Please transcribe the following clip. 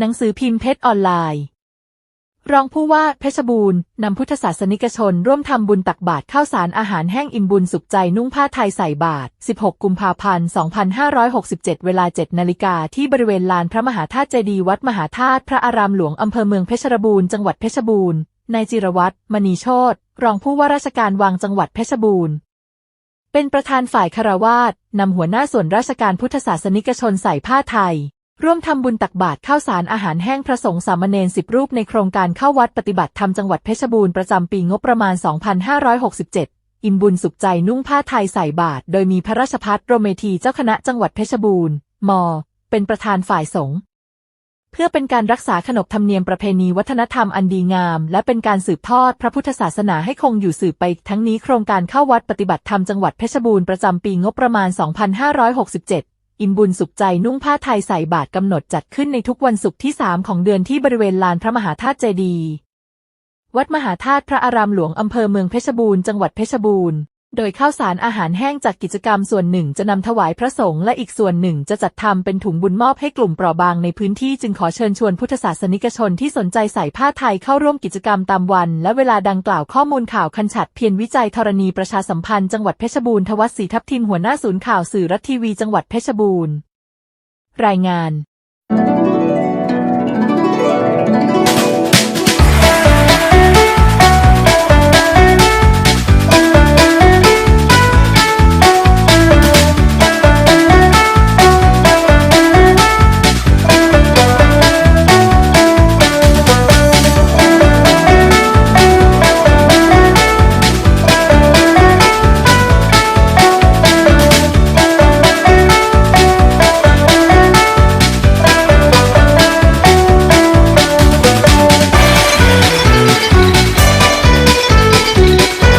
หนังสือพิมพ์เพชรออนไลน์ รองผู้ว่าเพชรบูรณ์นำพุทธศาสนิกชน ร่วมทำบุญตักบาตรข้าวสารอาหารแห้งอิ่มบุญสุขใจนุ่งผ้าไทยใส่บาตร 16 กุมภาพันธ์ 2567 เวลา 7 นาฬิกาที่บริเวณลานพระมหาธาตุเจดีย์วัดมหาธาตุพระอารามหลวงอำเภอเมืองเพชรบูรณ์จังหวัดเพชรบูรณ์นายจิรวัตรมณีโชตรองผู้ว่าราชการวังจังหวัดเพชรบูรณ์เป็นประธานฝ่ายคารวาสนำหัวหน้าส่วนราชการพุทธศาสนิกชนใส่ผ้าไทย ร่วมทำบุญตักบาตรข้าวสารอาหารแห้งพระสงฆ์สามเณรสิบรูปในโครงการเข้าวัดปฏิบัติธรรมจังหวัดเพชรบูรณ์ประจำปีงบประมาณ 2567 อิ่มบุญสุขใจนุ่งผ้าไทยใส่บาตรโดยมีพระราชพัฒโรเมธีเจ้าคณะจังหวัดเพชรบูรณ์ ม เป็นประธานฝ่ายสงฆ์เพื่อเป็นการรักษาขนบธรรมเนียมประเพณีวัฒนธรรมอันดีงาม และเป็นการสืบทอดพระพุทธศาสนาให้คงอยู่สืบไป ทั้งนี้โครงการเข้าวัดปฏิบัติธรรมจังหวัดเพชรบูรณ์ประจำปีงบประมาณ 2567 อิ่มบุญสุขใจนุ่งผ้าไทยใส่บาตรกำหนดจัดขึ้นในทุกวันศุกร์ที่ 3 ของเดือนที่บริเวณลานพระมหาธาตุเจดีย์วัดมหาธาตุพระอารามหลวงอำเภอเมืองเพชรบูรณ์จังหวัดเพชรบูรณ์ โดยข้าวสารอาหารแห้งจากกิจกรรมส่วนหนึ่งจะนำถวายพระสงฆ์และอีกส่วนหนึ่งจะจัดทำเป็นถุงบุญมอบให้กลุ่มเปราะบางในพื้นที่จึงขอเชิญชวนพุทธศาสนิกชนที่สนใจใส่ผ้าไทยเข้าร่วมกิจกรรมตามวัน และเวลาดังกล่าวข้อมูลข่าวคันฉัดเพียรวิจัยธรณีประชาสัมพันธ์จังหวัดเพชรบูรณ์ทวัศศรีทัพทิมหัวหน้าศูนย์ข่าวสื่อรัฐทีวีจังหวัดเพชรบูรณ์ รายงาน